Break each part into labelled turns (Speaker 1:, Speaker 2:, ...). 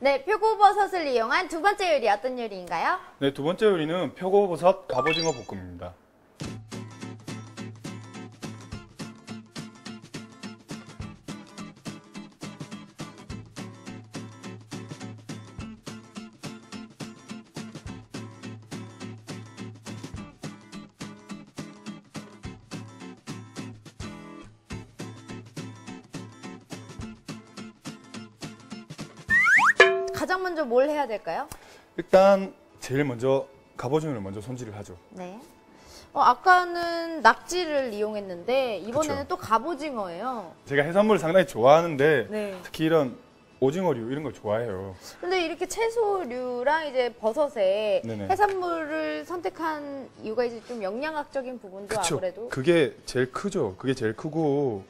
Speaker 1: 네, 표고버섯을 이용한 두 번째 요리 어떤 요리인가요?
Speaker 2: 네, 두 번째 요리는 표고버섯 갑오징어 볶음입니다.
Speaker 1: 가장 먼저 뭘 해야 될까요?
Speaker 2: 일단 제일 먼저 갑오징어를 먼저 손질을 하죠.
Speaker 1: 네. 어, 아까는 낙지를 이용했는데 이번에는
Speaker 2: 그쵸.
Speaker 1: 또 갑오징어예요.
Speaker 2: 제가 해산물을 상당히 좋아하는데
Speaker 1: 네.
Speaker 2: 특히 이런 오징어류 이런 걸 좋아해요.
Speaker 1: 근데 이렇게 채소류랑 이제 버섯에
Speaker 2: 네네.
Speaker 1: 해산물을 선택한 이유가 이제 좀 영양학적인 부분도
Speaker 2: 그쵸.
Speaker 1: 아무래도
Speaker 2: 그게 제일 크죠. 그게 제일 크고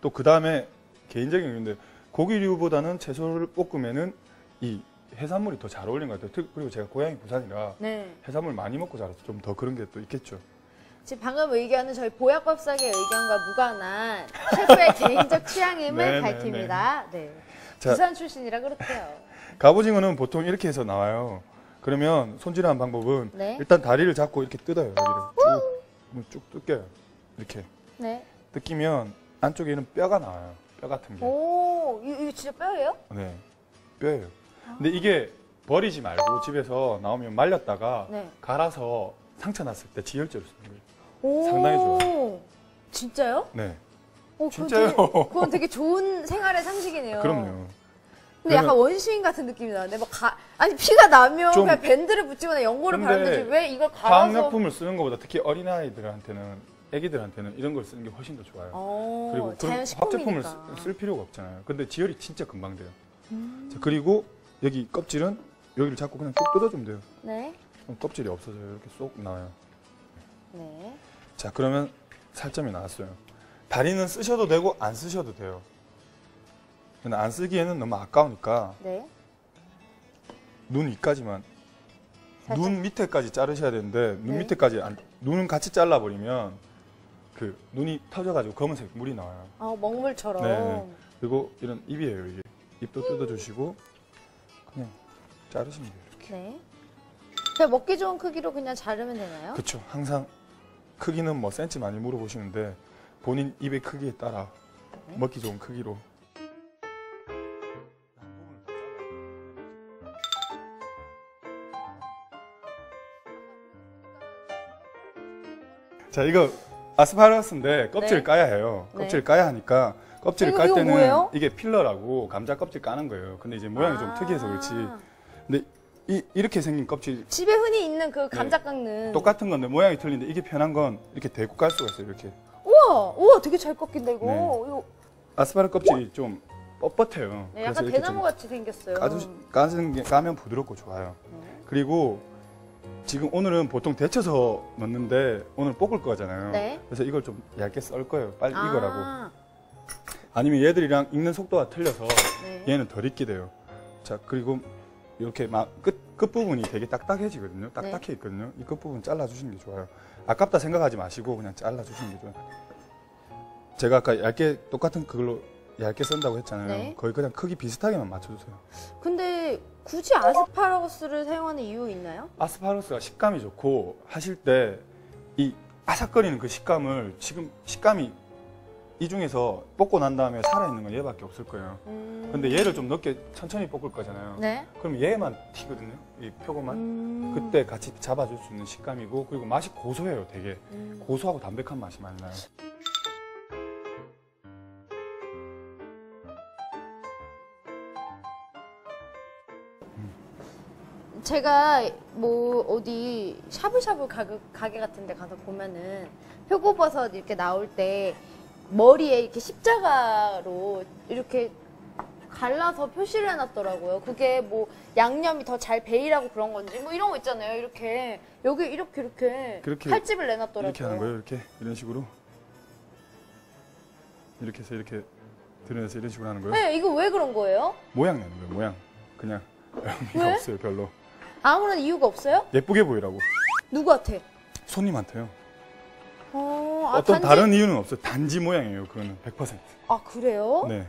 Speaker 2: 또 그 다음에 개인적인 의견인데 고기류보다는 채소를 볶으면은 이 해산물이 더 잘 어울리는 것 같아요. 특- 그리고 제가 고향이 부산이라
Speaker 1: 네.
Speaker 2: 해산물 많이 먹고 자라서 좀 더 그런 게 또 있겠죠.
Speaker 1: 지금 방금 의견은 저희 보약밥상의 의견과 무관한 셰프의 개인적 취향임을
Speaker 2: 네네네.
Speaker 1: 밝힙니다. 네.
Speaker 2: 자.
Speaker 1: 부산 출신이라 그렇대요.
Speaker 2: 갑오징어는 보통 이렇게 해서 나와요. 그러면 손질하는 방법은
Speaker 1: 네.
Speaker 2: 일단 다리를 잡고 이렇게 뜯어요. 여기를 쭉, 쭉 뜯겨요. 이렇게
Speaker 1: 네.
Speaker 2: 뜯기면 안쪽에는 뼈가 나와요. 뼈 같은 게.
Speaker 1: 오, 이- 이거 진짜 뼈예요?
Speaker 2: 네, 뼈예요. 근데 이게 버리지 말고 집에서 나오면 말렸다가
Speaker 1: 네.
Speaker 2: 갈아서 상처 났을 때 지혈제로 쓰는 거예요.
Speaker 1: 오.
Speaker 2: 상당히 좋아요.
Speaker 1: 진짜요?
Speaker 2: 네,
Speaker 1: 오, 그건
Speaker 2: 진짜요?
Speaker 1: 되게, 그건 되게 좋은 생활의 상식이네요.
Speaker 2: 그럼요.
Speaker 1: 근데 약간 원시인 같은 느낌이 나는데 뭐 가, 아니 피가 나면
Speaker 2: 좀-
Speaker 1: 그냥 밴드를 붙이거나 연고를 바르면 되지 왜 이걸 갈아서
Speaker 2: 화학약품을 쓰는 것보다 특히 어린아이들한테는 애기들한테는 이런 걸 쓰는 게 훨씬 더 좋아요.
Speaker 1: 어,
Speaker 2: 그리고 그런 화학제품을 쓸 필요가 없잖아요. 근데 지혈이 진짜 금방 돼요.
Speaker 1: 음.
Speaker 2: 자, 그리고 여기 껍질은 여기를 잡고 그냥 쭉 뜯어주면 돼요.
Speaker 1: 네.
Speaker 2: 그럼 껍질이 없어져요. 이렇게 쏙 나와요.
Speaker 1: 네.
Speaker 2: 자, 그러면 살점이 나왔어요. 다리는 쓰셔도 되고 안 쓰셔도 돼요. 근데 안 쓰기에는 너무 아까우니까
Speaker 1: 네.
Speaker 2: 눈 위까지만
Speaker 1: 살짝.
Speaker 2: 눈 밑에까지 자르셔야 되는데 눈
Speaker 1: 네.
Speaker 2: 밑에까지 안, 눈은 같이 잘라버리면 그 눈이 터져가지고 검은색 물이 나와요.
Speaker 1: 아, 먹물처럼.
Speaker 2: 네. 그리고 이런 입이에요 이게 입도 뜯어주시고 그냥 자르시면 돼요 이렇게.
Speaker 1: 네. 그냥 먹기 좋은 크기로 그냥 자르면 되나요?
Speaker 2: 그렇죠. 항상 크기는 뭐 센치 많이 물어보시는데 본인 입의 크기에 따라
Speaker 1: 네.
Speaker 2: 먹기 좋은 크기로. 자 이거 아스파라거스인데 껍질
Speaker 1: 네.
Speaker 2: 까야 해요.
Speaker 1: 네.
Speaker 2: 껍질 까야 하니까 껍질을
Speaker 1: 이거-
Speaker 2: 깔
Speaker 1: 이거
Speaker 2: 때는
Speaker 1: 뭐예요?
Speaker 2: 이게 필러라고 감자 껍질 까는 거예요. 근데 이제 모양이 좀
Speaker 1: 아.
Speaker 2: 특이해서 그렇지. 근데 이, 이렇게 생긴 껍질
Speaker 1: 집에 흔히 있는 그 감자 깎는.
Speaker 2: 네. 똑같은 건데 모양이 틀린데 이게 편한 건 이렇게 대고 깔 수가 있어요. 이렇게
Speaker 1: 우와, 우와, 되게 잘 꺾인다 이거.
Speaker 2: 네.
Speaker 1: 이거
Speaker 2: 아스파라 껍질이 좀 뻣뻣해요.
Speaker 1: 네, 약간 대나무
Speaker 2: 좀
Speaker 1: 같이 생겼어요.
Speaker 2: 까는 게 까면 부드럽고 좋아요.
Speaker 1: 네.
Speaker 2: 그리고 지금 오늘은 보통 데쳐서 넣는데 오늘 볶을 거잖아요.
Speaker 1: 네.
Speaker 2: 그래서 이걸 좀 얇게 썰 거예요. 빨리 익으라고.
Speaker 1: 아,
Speaker 2: 아니면 얘들이랑 익는 속도가 틀려서
Speaker 1: 네.
Speaker 2: 얘는 덜 익게 돼요. 자 그리고 이렇게 막 끝 끝 부분이 되게 딱딱해지거든요. 딱딱해 있거든요. 이 끝 부분 잘라 주시는 게 좋아요. 아깝다 생각하지 마시고 그냥 잘라 주시는 게 좋아요. 제가 아까 얇게 똑같은 그걸로 얇게 썬다고 했잖아요.
Speaker 1: 네.
Speaker 2: 거의 그냥 크기 비슷하게만 맞춰주세요.
Speaker 1: 근데 굳이 아스파라거스를 사용하는 이유 있나요?
Speaker 2: 아스파라거스가 식감이 좋고 하실 때 이 아삭거리는 그 식감을 지금 식감이 이 중에서 볶고 난 다음에 살아있는 건 얘밖에 없을 거예요.
Speaker 1: 음.
Speaker 2: 근데 얘를 좀 늦게 천천히 볶을 거잖아요.
Speaker 1: 네.
Speaker 2: 그럼 얘만 튀거든요. 이 표고만.
Speaker 1: 음.
Speaker 2: 그때 같이 잡아줄 수 있는 식감이고 그리고 맛이 고소해요. 되게
Speaker 1: 음.
Speaker 2: 고소하고 담백한 맛이 많이 나요.
Speaker 1: 제가 뭐 어디 샤브샤브 가게, 가게 같은 데 가서 보면은 표고버섯 이렇게 나올 때 머리에 이렇게 십자가로 이렇게 갈라서 표시를 해놨더라고요. 그게 뭐 양념이 더 잘 배이라고 그런 건지 뭐 이런 거 있잖아요. 이렇게 여기 이렇게 이렇게,
Speaker 2: 그렇게
Speaker 1: 칼집을 내놨더라고요.
Speaker 2: 이렇게 하는 거예요. 이렇게 이런 식으로 이렇게 해서 이렇게 드러내서 이런 식으로 하는 거예요.
Speaker 1: 네, 이거 왜 그런 거예요?
Speaker 2: 모양 내는 거예요. 모양 그냥 의미가
Speaker 1: 왜?
Speaker 2: 없어요. 별로
Speaker 1: 아무런 이유가 없어요?
Speaker 2: 예쁘게 보이라고
Speaker 1: 누구한테?
Speaker 2: 손님한테요.
Speaker 1: 어, 아,
Speaker 2: 어떤
Speaker 1: 단지-
Speaker 2: 다른 이유는 없어요. 단지 모양이에요. 그거는 100%.
Speaker 1: 아 그래요?
Speaker 2: 네.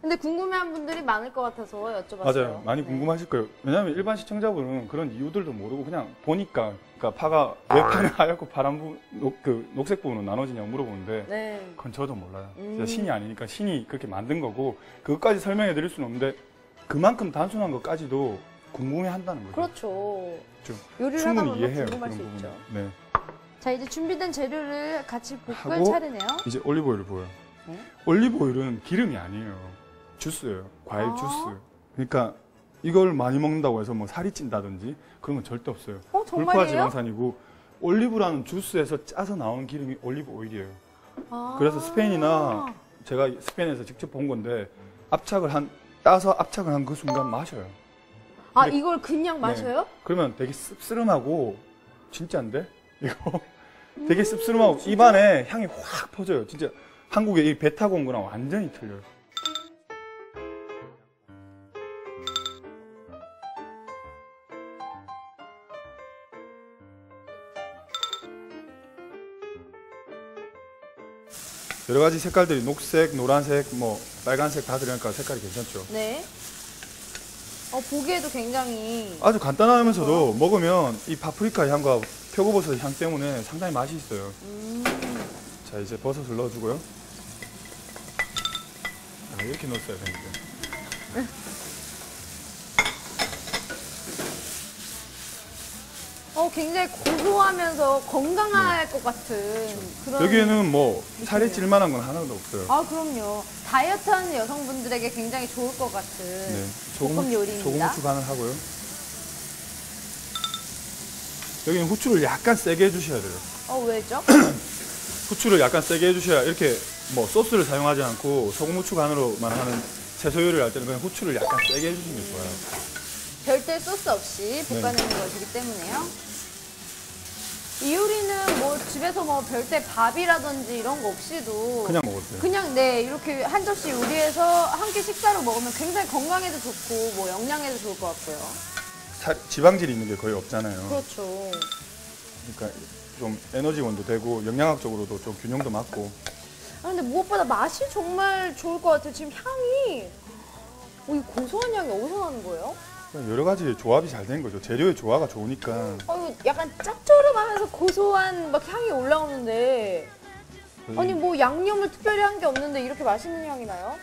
Speaker 1: 근데 궁금해한 분들이 많을 것 같아서 여쭤봤어요.
Speaker 2: 맞아요. 많이
Speaker 1: 네.
Speaker 2: 궁금하실 거예요. 왜냐하면 일반 시청자분은 그런 이유들도 모르고 그냥 보니까 그러니까 파가 왜 파는 하얗고 파란 부분, 녹, 그 녹색 부분은 나눠지냐고 물어보는데
Speaker 1: 네.
Speaker 2: 그건 저도 몰라요.
Speaker 1: 음.
Speaker 2: 신이 아니니까 신이 그렇게 만든 거고 그것까지 설명해 드릴 수는 없는데 그만큼 단순한 것까지도 궁금해 한다는 거죠.
Speaker 1: 그렇죠.
Speaker 2: 좀
Speaker 1: 요리를 하다
Speaker 2: 충분히
Speaker 1: 보면
Speaker 2: 이해해요.
Speaker 1: 궁금할 수
Speaker 2: 부분은.
Speaker 1: 있죠.
Speaker 2: 네.
Speaker 1: 자 이제 준비된 재료를 같이 볶을
Speaker 2: 하고
Speaker 1: 차례네요.
Speaker 2: 이제 올리브 오일을 부어요.
Speaker 1: 네.
Speaker 2: 올리브 오일은 기름이 아니에요. 주스예요. 과일
Speaker 1: 아.
Speaker 2: 주스. 그러니까 이걸 많이 먹는다고 해서 뭐 살이 찐다든지 그런 건 절대 없어요.
Speaker 1: 어
Speaker 2: 불포화
Speaker 1: 정말이에요?
Speaker 2: 지방산이고 올리브라는 주스에서 짜서 나온 기름이 올리브 오일이에요.
Speaker 1: 아.
Speaker 2: 그래서 스페인이나 제가 스페인에서 직접 본 건데 압착을 한 따서 압착을 한 그 순간 마셔요.
Speaker 1: 아 이걸 그냥 마셔요?
Speaker 2: 그러면 되게 씁쓸하고 진짜인데 이거 되게 씁쓸하고 입안에 향이 확 퍼져요. 진짜 한국에 이 배 타고 온 거랑 완전히 틀려요. 여러 가지 색깔들이 녹색, 노란색, 뭐 빨간색 다 들어가니까 색깔이 괜찮죠.
Speaker 1: 네. 어 보기에도 굉장히
Speaker 2: 아주 간단하면서도 먹으면 이 파프리카 향과 표고버섯 향 때문에 상당히 맛이 있어요.
Speaker 1: 음,
Speaker 2: 자 이제 버섯을 넣어주고요. 아, 이렇게 넣었어야 되는데.
Speaker 1: 어 굉장히 고소하면서 건강할 것 같은 그런.
Speaker 2: 네. 여기에는 뭐 살이
Speaker 1: 느낌이에요.
Speaker 2: 찔만한 건 하나도 없어요.
Speaker 1: 아 그럼요. 다이어트 하는 여성분들에게 굉장히 좋을 것 같은
Speaker 2: 네,
Speaker 1: 볶음
Speaker 2: 소금,
Speaker 1: 요리입니다.
Speaker 2: 소금 후추 간을 하고요. 여기는 후추를 약간 세게 해주셔야 돼요.
Speaker 1: 어 왜죠?
Speaker 2: 후추를 약간 세게 해주셔야 이렇게 뭐 소스를 사용하지 않고 소금 후추 간으로만 하는 채소 요리를 할 때는 그냥 후추를 약간 세게 해주시는 게 좋아요.
Speaker 1: 별도의 소스 없이 볶아내는 것이기 때문에요. 이 요리는 뭐 집에서 뭐 별도의 밥이라든지 이런 거 없이도
Speaker 2: 그냥 돼요.
Speaker 1: 그냥 네 이렇게 한 접시 요리해서 한 끼 식사로 먹으면 굉장히 건강에도 좋고 뭐 영양에도 좋을 것 같고요.
Speaker 2: 살- 지방질이 있는 게 거의 없잖아요.
Speaker 1: 그렇죠.
Speaker 2: 그러니까 좀 에너지원도 되고 영양학적으로도 좀 균형도 맞고
Speaker 1: 아, 근데 무엇보다 맛이 정말 좋을 것 같아요. 지금 향이 어, 이 고소한 향이 어디서 나는 거예요?
Speaker 2: 여러 가지 조합이 잘 된 거죠. 재료의 조화가 좋으니까
Speaker 1: 어, 약간 짭조름하면서 고소한 막 향이 올라오는데 아니 뭐 양념을 특별히 한 게 없는데 이렇게 맛있는 향이 나요?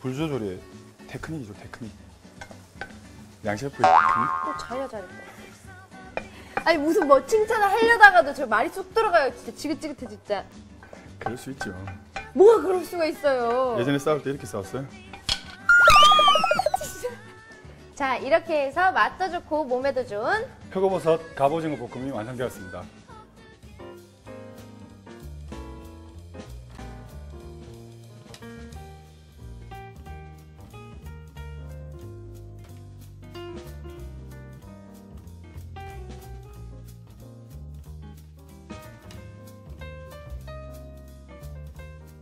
Speaker 2: 불 조절의 테크닉이죠, 테크닉. 테크닉.
Speaker 1: 또 잘해 잘해. 아니 무슨 뭐 칭찬을 하려다가도 저 말이 쏙 들어가요. 진짜 지긋지긋해 진짜.
Speaker 2: 그럴 수 있죠.
Speaker 1: 뭐가 그럴 수가 있어요.
Speaker 2: 예전에 싸울 때 이렇게 싸웠어요?
Speaker 1: 자 이렇게 해서 맛도 좋고 몸에도 좋은
Speaker 2: 표고버섯 갑오징어 볶음이 완성되었습니다.